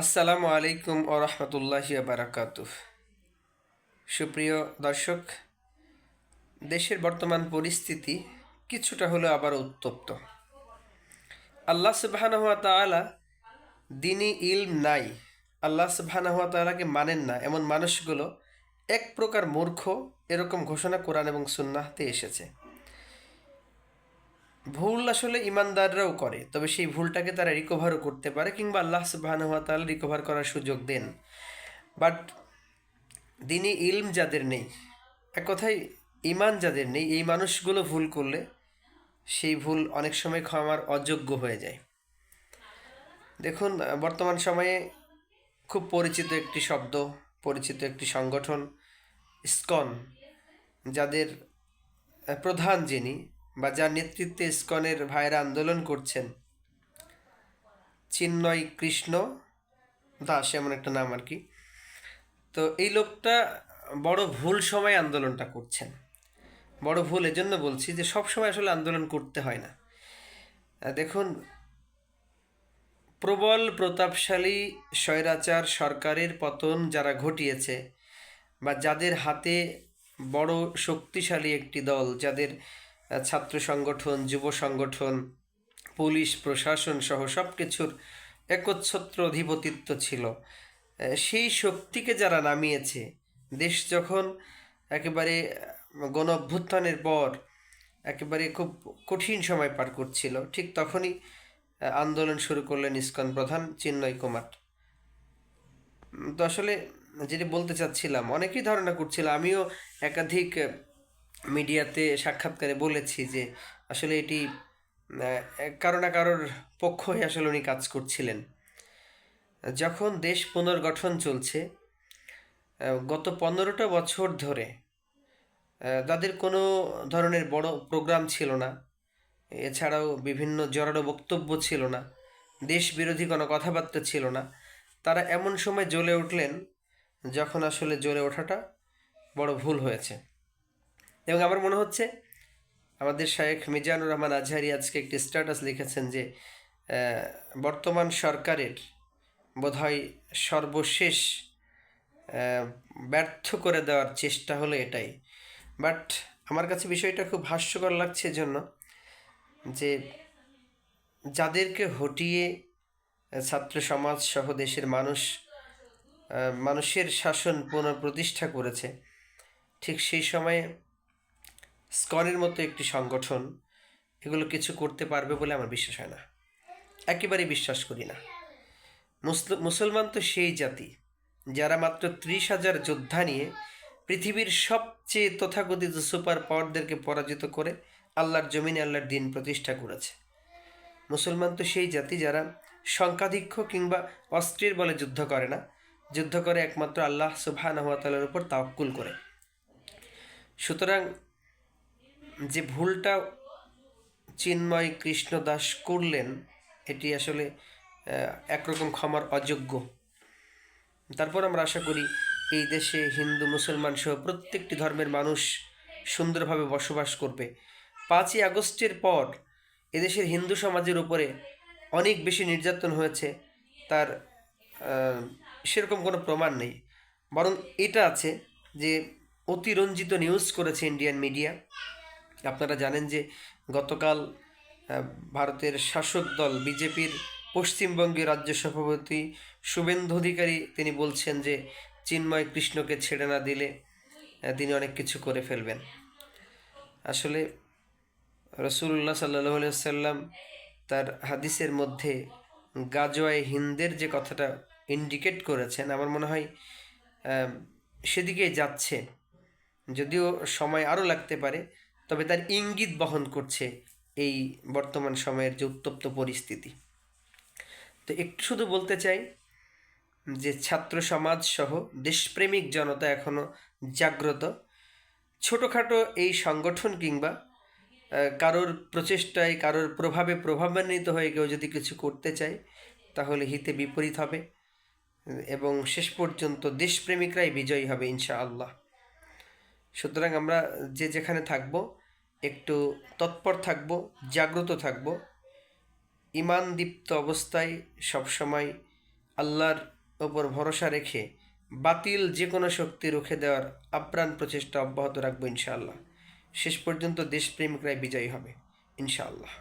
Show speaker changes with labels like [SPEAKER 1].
[SPEAKER 1] আসসালামু আলাইকুম ও রহমতুল্লাহি বারাকাত সুপ্রিয় দর্শক, দেশের বর্তমান পরিস্থিতি কিছুটা হলো আবার উত্তপ্ত। আল্লাহ সুবাহানহাত তালা দিনই ইলম নাই। আল্লাহ সুবাহানহাত তালাকে মানেন না। এমন মানুষগুলো এক প্রকার মূর্খ, এরকম ঘোষণা কোরআন এবং সুন্নাহতে এসেছে। ভুল আসলে ইমানদাররাও করে, তবে সেই ভুলটাকে তারা রিকভারও করতে পারে কিংবা আল্লাহ সুবাহানুয়াতাল রিকভার করার সুযোগ দেন। বাট দিনই ইলম যাদের নেই, এক কথায় ইমান যাদের নেই, এই মানুষগুলো ভুল করলে সেই ভুল অনেক সময় ক্ষমার অযোগ্য হয়ে যায়। দেখুন, বর্তমান সময়ে খুব পরিচিত একটি শব্দ, পরিচিত একটি সংগঠন স্কন যাদের প্রধান যিনি বা যার নেতৃত্বে ইস্কনের ভাইরা আন্দোলন করছেন। চিন্ময় কৃষ্ণ দাস এমন একটা নাম আর কি। তো এই লোকটা বড় ভুল সময় আন্দোলনটা করছেন। বড় ভুল এজন্য বলছি যে সব সময় আসলে আন্দোলন করতে হয় না। দেখুন, প্রবল, প্রতাপশালী, স্বৈরাচার সরকারের পতন যারা ঘটিয়েছে বা যাদের হাতে বড় শক্তিশালী একটি দল, যাদের ছাত্র সংগঠন, যুব সংগঠন, পুলিশ, প্রশাসন সহ সব কিছুর একচ্ছত্র অধিপতিত্ব ছিল। সেই শক্তিকে যারা নামিয়েছে, দেশ যখন একেবারে গণ অভ্যুত্থানের পর একেবারে খুব কঠিন সময় পার করছিল, ঠিক তখনই আন্দোলন শুরু করলেন ইস্কন প্রধান চিন্ময় কুমার। তো আসলে যেটা বলতে চাচ্ছিলাম, অনেকেই ধারণা করছিল, আমিও একাধিক মিডিয়াতে সাক্ষাৎকারে বলেছি যে আসলে এটি কারও না কারোর পক্ষ হয়ে আসলে উনি কাজ করছিলেন। যখন দেশ পুনর্গঠন চলছে গত পনেরোটা বছর ধরে তাদের কোনো ধরনের বড় প্রোগ্রাম ছিল না। এছাড়াও বিভিন্ন জোরালো বক্তব্য ছিল না। দেশ বিরোধী কোনো কথাবার্তা ছিল না। তারা এমন সময় জ্বলে উঠলেন যখন আসলে জ্বলে ওঠাটা বড় ভুল হয়েছে। এবং আমার মনে হচ্ছে আমাদের শায়েখ মিজানুর রহমান আজহারি আজকে একটি স্ট্যাটাস লিখেছেন যে বর্তমান সরকারের বোধহয় সর্বশেষ ব্যর্থ করে দেওয়ার চেষ্টা হলো এটাই। বাট আমার কাছে বিষয়টা খুব হাস্যকর লাগছে জন্য যে, যাদেরকে হটিয়ে ছাত্র সমাজ সহ দেশের মানুষ মানুষের শাসন পুনঃপ্রতিষ্ঠা করেছে, ঠিক সেই সময়ে স্কনের মতো একটি সংগঠন, এগুলো কিছু করতে পারবে বলে আমার বিশ্বাস হয় না। একেবারেই বিশ্বাস করি না। মুসলমান তো সেই জাতি, যারা মাত্র ত্রিশ হাজার যোদ্ধা নিয়ে পৃথিবীর সবচেয়ে তথাকথিত সুপার পাওয়ারদেরকে পরাজিত করে আল্লাহর জমিনে আল্লাহর দিন প্রতিষ্ঠা করেছে। মুসলমান তো সেই জাতি যারা সংখ্যাধিক্ষ কিংবা অস্ত্রের বলে যুদ্ধ করে না, যুদ্ধ করে একমাত্র আল্লাহ সুবাহ উপর তাওকুল করে। সুতরাং যে ভুলটা চিন্ময় কৃষ্ণ দাস করলেন, এটি আসলে একরকম ক্ষমার অযোগ্য। তারপর আমরা আশা করি, এই দেশে হিন্দু, মুসলমান সহ প্রত্যেকটি ধর্মের মানুষ সুন্দরভাবে বসবাস করবে। পাঁচই আগস্টের পর এদেশের হিন্দু সমাজের উপরে অনেক বেশি নির্যাতন হয়েছে, তার সেরকম কোনো প্রমাণ নেই। বরং এটা আছে যে অতিরঞ্জিত নিউজ করেছে ইন্ডিয়ান মিডিয়া। আপনারা জানেন যে গতকাল ভারতের শাসক দল বিজেপির পশ্চিমবঙ্গের রাজ্য সভাপতি শুভেন্দু অধিকারী, তিনি বলছেন যে চিন্ময় কৃষ্ণকে ছেড়ে না দিলে তিনি অনেক কিছু করে ফেলবেন। আসলে রসুল্লাহ সাল্লাহ সাল্লাম তার হাদিসের মধ্যে গাজোয়াই হিন্দের যে কথাটা ইন্ডিকেট করেছেন, আমার মনে হয় সেদিকে যাচ্ছে। যদিও সময় আরও লাগতে পারে তবে তার ইঙ্গিত বহন করছে এই বর্তমান সময়ের যে উত্তপ্ত পরিস্থিতি। তো একটু শুধু বলতে চাই যে ছাত্র সমাজ সহ দেশপ্রেমিক জনতা এখনও জাগ্রত। ছোটোখাটো এই সংগঠন কিংবা কারোর প্রচেষ্টায়, কারোর প্রভাবে প্রভাবান্বিত হয়ে কেউ যদি কিছু করতে চায়, তাহলে হিতে বিপরীত হবে এবং শেষ পর্যন্ত দেশপ্রেমিকরাই বিজয়ী হবে ইনশা আল্লাহ সুতরাং আমরা যে যেখানে থাকব, একটু তৎপর থাকব, জাগ্রত থাকব। ইমান দীপ্ত অবস্থায় সবসময় আল্লাহর ওপর ভরসা রেখে বাতিল যে কোনো শক্তি রুখে দেওয়ার আপ্রাণ প্রচেষ্টা অব্যাহত রাখব ইনশাআল্লাহ। শেষ পর্যন্ত দেশপ্রেমিকরাই বিজয়ী হবে, ইনশাআল্লাহ।